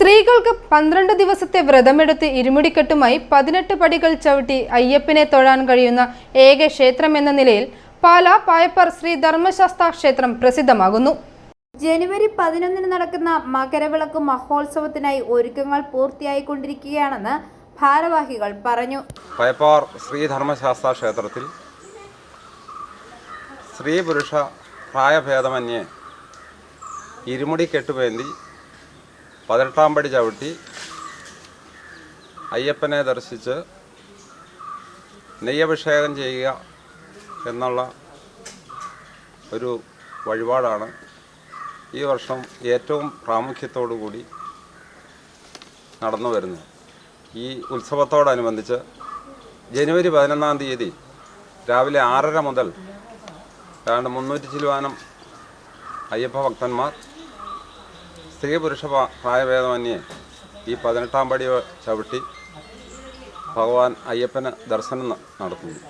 സ്ത്രീകൾക്ക് പന്ത്രണ്ട് ദിവസത്തെ വ്രതമെടുത്ത് ഇരുമുടിക്കെട്ടുമായി പതിനെട്ട് പടികൾ ചവിട്ടി അയ്യപ്പനെ തൊഴാൻ കഴിയുന്ന ഏക ക്ഷേത്രം എന്ന നിലയിൽ പാല പായപ്പർ ശ്രീ ധർമ്മശാസ്ത്ര ക്ഷേത്രം പ്രസിദ്ധമാകുന്നു. ജനുവരി പതിനൊന്നിന് നടക്കുന്ന മകരവിളക്ക് മഹോത്സവത്തിനായി ഒരുക്കങ്ങൾ പൂർത്തിയായിക്കൊണ്ടിരിക്കുകയാണെന്ന് ഭാരവാഹികൾ പറഞ്ഞു. പയപ്പാർ ശ്രീധർമ്മശാസ്ത്ര ക്ഷേത്രത്തിൽ സ്ത്രീ പുരുഷ പ്രായഭേദമന്യേ ഇരുമുടി കെട്ടുപേന്തി പതിനെട്ടാം പടി ചവിട്ടി അയ്യപ്പനെ ദർശിച്ച് നെയ്യഭിഷേകം ചെയ്യുക എന്നുള്ള ഒരു വഴിപാടാണ് ഈ വർഷം ഏറ്റവും പ്രാമുഖ്യത്തോടു കൂടി നടന്നു വരുന്നത്. ഈ ഉത്സവത്തോടനുബന്ധിച്ച് ജനുവരി പതിനൊന്നാം തീയതി രാവിലെ ആറര മുതൽ ഏതാണ്ട് മുന്നൂറ്റി ചില്ലുവാനം അയ്യപ്പ ഭക്തന്മാർ സ്ത്രീ പുരുഷ പ്രാ- പ്രായഭേദമന്യേ ഈ പതിനെട്ടാം പടി ചവിട്ടി ഭഗവാൻ അയ്യപ്പന് ദർശനം നടത്തുന്നു.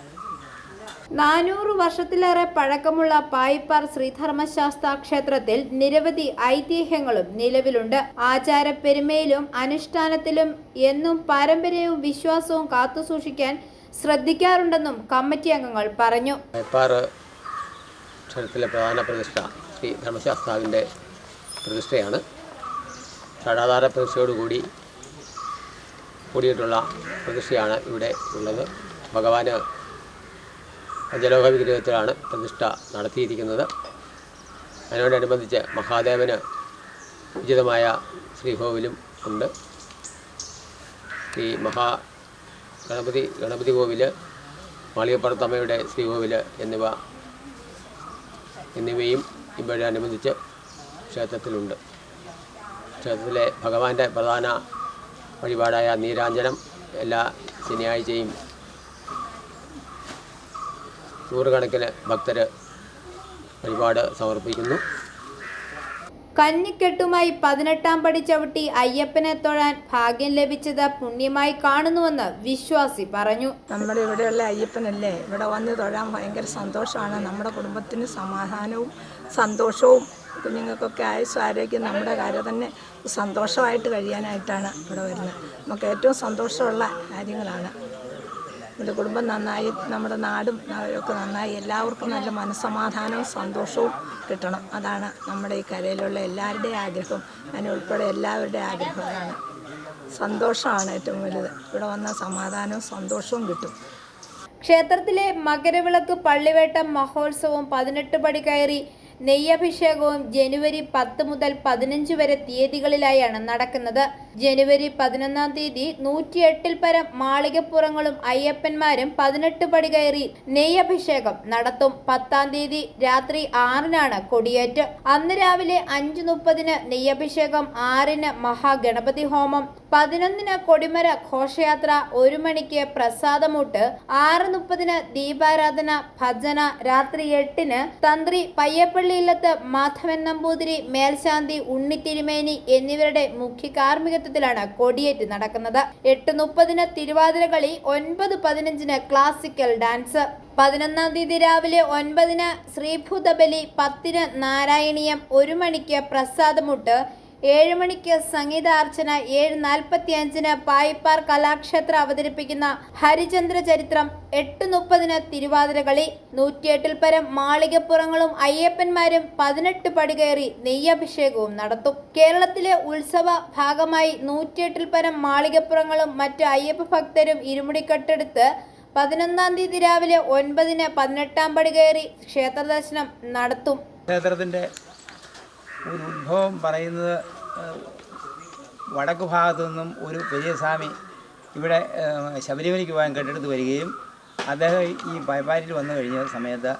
നാനൂറ് വർഷത്തിലേറെ പഴക്കമുള്ള പായിപ്പാർ ശ്രീധർമ്മശാസ്ത്ര ക്ഷേത്രത്തിൽ നിരവധി ഐതിഹ്യങ്ങളും നിലവിലുണ്ട്. ആചാരപ്പെരുമയിലും അനുഷ്ഠാനത്തിലും എന്നും പാരമ്പര്യവും വിശ്വാസവും കാത്തുസൂക്ഷിക്കാൻ ശ്രദ്ധിക്കാറുണ്ടെന്നും കമ്മിറ്റി അംഗങ്ങൾ പറഞ്ഞു. പായിപ്പാർ ക്ഷേത്രത്തിലെ പ്രധാന പ്രതിഷ്ഠ ശ്രീ ധർമ്മശാസ്താവിന്റെ പ്രതിഷ്ഠയാണ്. ഷടാധാര പ്രതിഷ്ഠയോടുകൂടി കൂടിയിട്ടുള്ള പ്രതിഷ്ഠയാണ് ഇവിടെ ഉള്ളത്. ഭഗവാന് പഞ്ചലോക വിഗ്രഹത്തിലാണ് പ്രതിഷ്ഠ നടത്തിയിരിക്കുന്നത്. അതിനോടനുബന്ധിച്ച് മഹാദേവന് ഉചിതമായ ശ്രീകോവിലും ഉണ്ട്. ഈ മഹാ ഗണപതി ഗണപതി കോവിൽ മാളികപ്പുറത്തമ്മയുടെ ശ്രീകോവിൽ എന്നിവ എന്നിവയും ഇവിടെ ഇവയോടനുബന്ധിച്ച് ക്ഷേത്രത്തിലുണ്ട്. ക്ഷേത്രത്തിലെ ഭഗവാന്റെ പ്രധാന വഴിപാടായ നീരാഞ്ജനം എല്ലാ ശനിയാഴ്ചയും നൂറുകണക്കിന് ഭക്തർ വഴിപാട് സമർപ്പിക്കുന്നു. കന്നിക്കെട്ടുമായി പതിനെട്ടാം പടി ചവിട്ടി അയ്യപ്പനെ തൊഴാൻ ഭാഗ്യം ലഭിച്ചത് പുണ്യമായി കാണുന്നുവെന്ന് വിശ്വാസി പറഞ്ഞു. നമ്മുടെ ഇവിടെയുള്ള അയ്യപ്പനല്ലേ? ഇവിടെ വന്ന് തൊഴാൻ ഭയങ്കര സന്തോഷമാണ്. നമ്മുടെ കുടുംബത്തിന് സമാധാനവും സന്തോഷവും കുഞ്ഞുങ്ങൾക്കൊക്കെ ആയുസ് ആരോഗ്യം നമ്മുടെ കാര്യം തന്നെ സന്തോഷമായിട്ട് കഴിയാനായിട്ടാണ് ഇവിടെ വരുന്നത്. നമുക്ക് ഏറ്റവും സന്തോഷമുള്ള കാര്യങ്ങളാണ്. നമ്മുടെ കുടുംബം നന്നായി നമ്മുടെ നാടും ഒക്കെ നന്നായി എല്ലാവർക്കും നല്ല മനസ്സമാധാനവും സന്തോഷവും കിട്ടണം. അതാണ് നമ്മുടെ ഈ കരയിലുള്ള എല്ലാവരുടെയും ആഗ്രഹം. അതിനുൾപ്പെടെ എല്ലാവരുടെയും ആഗ്രഹം സന്തോഷമാണ് ഏറ്റവും വലുത്. ഇവിടെ വന്ന സമാധാനവും സന്തോഷവും കിട്ടും. ക്ഷേത്രത്തിലെ മകരവിളക്ക് പള്ളിവേട്ടം മഹോത്സവം പതിനെട്ട് പടി കയറി നെയ്യഭിഷേകവും ജനുവരി പത്ത് മുതൽ പതിനഞ്ച് വരെ തീയതികളിലായാണ് നടക്കുന്നത്. ജനുവരി പതിനൊന്നാം തീയതി നൂറ്റിയെട്ടിൽ പരം മാളികപ്പുറങ്ങളും അയ്യപ്പന്മാരും പതിനെട്ട് പടി കയറി നെയ്യഭിഷേകം നടത്തും. പത്താം തീയതി രാത്രി ആറിനാണ് കൊടിയേറ്റ്. അന്ന് രാവിലെ അഞ്ച് മുപ്പതിന് നെയ്യഭിഷേകം ആറിന് മഹാഗണപതി ഹോമം പതിനൊന്നിന് കൊടിമര ഘോഷയാത്ര ഒരു മണിക്ക് പ്രസാദമൂട്ട് ആറ് മുപ്പതിന് ദീപാരാധന ഭജന രാത്രി എട്ടിന് തന്ത്രി പയ്യപ്പള്ളിയില്ലത്ത് മാധവൻ നമ്പൂതിരി മേൽശാന്തി ഉണ്ണിത്തിരുമേനി എന്നിവരുടെ മുഖ്യ കാർമ്മികത്വത്തിലാണ് കൊടിയേറ്റ് നടക്കുന്നത്. എട്ട് മുപ്പതിന് തിരുവാതിരകളി ഒൻപത് പതിനഞ്ചിന് ക്ലാസിക്കൽ ഡാൻസ്. പതിനൊന്നാം തീയതി രാവിലെ ഒൻപതിന് ശ്രീഭൂതബലി പത്തിന് നാരായണീയം ഒരു മണിക്ക് പ്രസാദമുട്ട് ഏഴ് മണിക്ക് സംഗീതാർച്ചന ഏഴ് നാൽപ്പത്തി അഞ്ചിന് പായിപ്പാർ കലാക്ഷേത്ര അവതരിപ്പിക്കുന്ന ഹരിചന്ദ്ര ചരിത്രം എട്ട് മുപ്പതിന് തിരുവാതിരകളി നൂറ്റിയെട്ടിൽ പരം മാളികപ്പുറങ്ങളും അയ്യപ്പന്മാരും പതിനെട്ട് പടി കയറി നെയ്യഭിഷേകവും നടത്തും. കേരളത്തിലെ ഉത്സവ ഭാഗമായി നൂറ്റിയെട്ടിൽ പരം മാളികപ്പുറങ്ങളും മറ്റ് അയ്യപ്പ ഭക്തരും ഇരുമുടിക്കെട്ടെടുത്ത് പതിനൊന്നാം തീയതി രാവിലെ ഒൻപതിന് പതിനെട്ടാം പടി കയറി ക്ഷേത്രദർശനം നടത്തും. ക്ഷേത്രത്തിന്റെ ഒരു ഉത്ഭവം പറയുന്നത് വടക്ക് ഭാഗത്തു നിന്നും ഒരു വലിയ സ്വാമി ഇവിടെ ശബരിമലയ്ക്ക് പോകാൻ കെട്ടെടുത്ത് വരികയും അദ്ദേഹം ഈ പയപ്പാരിൽ വന്നു കഴിഞ്ഞ സമയത്ത്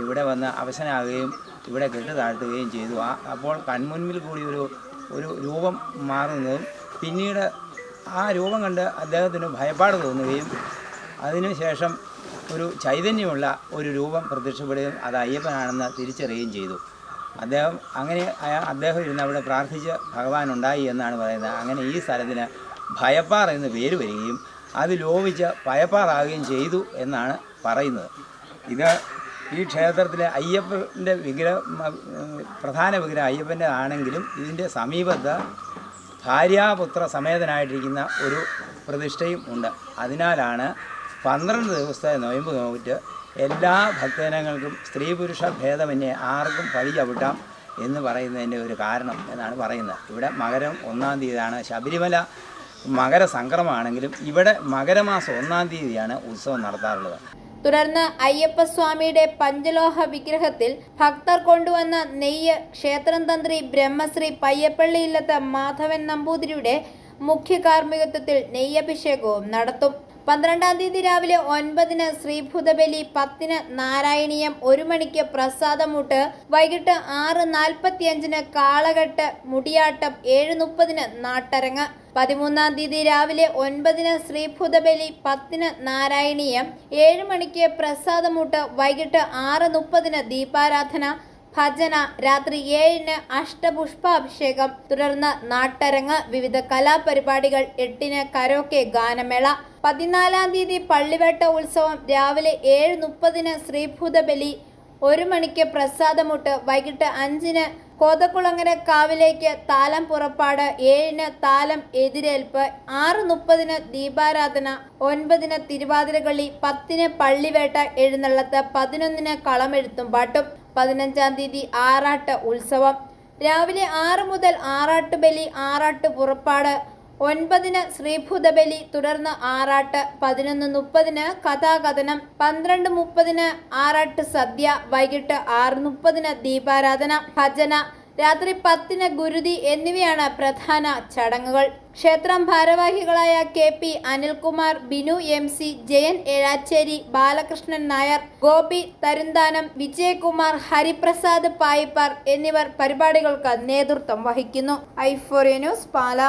ഇവിടെ വന്ന് അവശനാകുകയും ഇവിടെ കെട്ട് താഴ്ത്തുകയും ചെയ്തു. അപ്പോൾ കൺമുൻപിൽ കൂടി ഒരു ഒരു രൂപം മാറുന്നതും പിന്നീട് ആ രൂപം കണ്ട് അദ്ദേഹത്തിന് ഭയപ്പാട് തോന്നുകയും അതിനുശേഷം ഒരു ചൈതന്യമുള്ള ഒരു രൂപം പ്രത്യക്ഷപ്പെടുകയും അത് അയ്യപ്പനാണെന്ന് തിരിച്ചറിയുകയും ചെയ്തു. അദ്ദേഹം അങ്ങനെ അദ്ദേഹം ഇരുന്ന് അവിടെ പ്രാർത്ഥിച്ച് ഭഗവാൻ ഉണ്ടായി എന്നാണ് പറയുന്നത്. അങ്ങനെ ഈ സ്ഥലത്തിന് ഭയപ്പാറ എന്ന് പേര് വരികയും അത് ലോപിച്ച് ഭയപ്പാറാകുകയും ചെയ്തു എന്നാണ് പറയുന്നത്. ഇത് ഈ ക്ഷേത്രത്തിലെ അയ്യപ്പന്റെ വിഗ്രഹം പ്രധാന വിഗ്രഹം അയ്യപ്പന്റെ ആണെങ്കിലും ഇതിന്റെ സമീപത്ത് ഭാര്യാപുത്ര സമേതനായിട്ടിരിക്കുന്ന ഒരു പ്രതിഷ്ഠയും ഉണ്ട്. അതിനാലാണ് പന്ത്രണ്ട് ദിവസത്തെ നൊയമ്പ് നോക്കിയിട്ട് എല്ലാ ഭക്തജനങ്ങൾക്കും സ്ത്രീ പുരുഷ ഭേദമന്യേ ആർക്കും പഴി ചവിട്ടാം എന്ന് പറയുന്നതിന്റെ ഒരു കാരണം എന്നാണ് പറയുന്നത്. ഇവിടെ മകരം ഒന്നാം തീയതിയാണ് ശബരിമല മകര സംക്രമമാണെങ്കിലും ഇവിടെ മകരമാസം ഒന്നാം തീയതിയാണ് ഉത്സവം നടത്താറുള്ളത്. തുടർന്ന് അയ്യപ്പ സ്വാമിയുടെ പഞ്ചലോഹ വിഗ്രഹത്തിൽ ഭക്തർ കൊണ്ടുവന്ന നെയ്യ് ക്ഷേത്രം തന്ത്രി ബ്രഹ്മശ്രീ പയ്യപ്പള്ളി ഇല്ലത്ത് മാധവൻ നമ്പൂതിരിയുടെ മുഖ്യ കാർമ്മികത്വത്തിൽ നെയ്യഭിഷേകവും നടത്തും. പന്ത്രണ്ടാം തീയതി രാവിലെ ഒൻപതിന് ശ്രീഭൂതബലി പത്തിന് നാരായണീയം ഒരു മണിക്ക് പ്രസാദമൂട്ട് വൈകിട്ട് ആറ് നാൽപ്പത്തിയഞ്ചിന് കാളകെട്ട് മുടിയാട്ടം ഏഴ് മുപ്പതിന് നാട്ടരങ്ങ്. പതിമൂന്നാം തീയതി രാവിലെ ഒൻപതിന് ശ്രീഭൂതബലി പത്തിന് നാരായണീയം ഏഴ് മണിക്ക് പ്രസാദമൂട്ട് വൈകിട്ട് ആറ് മുപ്പതിന് ദീപാരാധന. ഭജന രാത്രി ഏഴിന് അഷ്ടപുഷ്പാഭിഷേകം തുടർന്ന് നാട്ടരങ്ങ് വിവിധ കലാപരിപാടികൾ എട്ടിന് കരോക്കെ ഗാനമേള പതിനാലാം തീയതി പള്ളിവേട്ട ഉത്സവം രാവിലെ ഏഴ് മുപ്പതിന് ശ്രീഭൂതബലി ഒരു മണിക്ക് പ്രസാദമുട്ട് വൈകിട്ട് അഞ്ചിന് കോതക്കുളങ്ങര കാവിലേക്ക് താലം പുറപ്പാട് ഏഴിന് താലം എതിരേൽപ്പ് ആറ് മുപ്പതിന് ദീപാരാധന ഒൻപതിന് തിരുവാതിരകളി പത്തിന് പള്ളിവേട്ട എഴുന്നള്ളത്ത് പതിനൊന്നിന് കളമെഴുത്തും പാട്ടും. പതിനഞ്ചാം തീയതി ആറാട്ട് ഉത്സവം. രാവിലെ ആറ് മുതൽ ആറാട്ട് ബലി ആറാട്ട് പുറപ്പാട്. ഒൻപതിന് ശ്രീഭൂതബലി തുടർന്ന് ആറാട്ട് പതിനൊന്ന് മുപ്പതിന് കഥാകഥനം പന്ത്രണ്ട് മുപ്പതിന് ആറാട്ട് സദ്യ വൈകിട്ട് ആറ് മുപ്പതിന് ദീപാരാധന ഭജന രാത്രി പത്തിന് ഗുരുതി എന്നിവയാണ് പ്രധാന ചടങ്ങുകൾ. ക്ഷേത്രം ഭാരവാഹികളായ K P Anilkumar Binu M C Jayan Ezhacheri Balakrishnan Nair Gopi Tharunthanam Vijayakumar Hariprasad Payippar എന്നിവർ പരിപാടികൾക്ക് നേതൃത്വം വഹിക്കുന്നു. ഐഫോറിയ ന്യൂസ് പാല.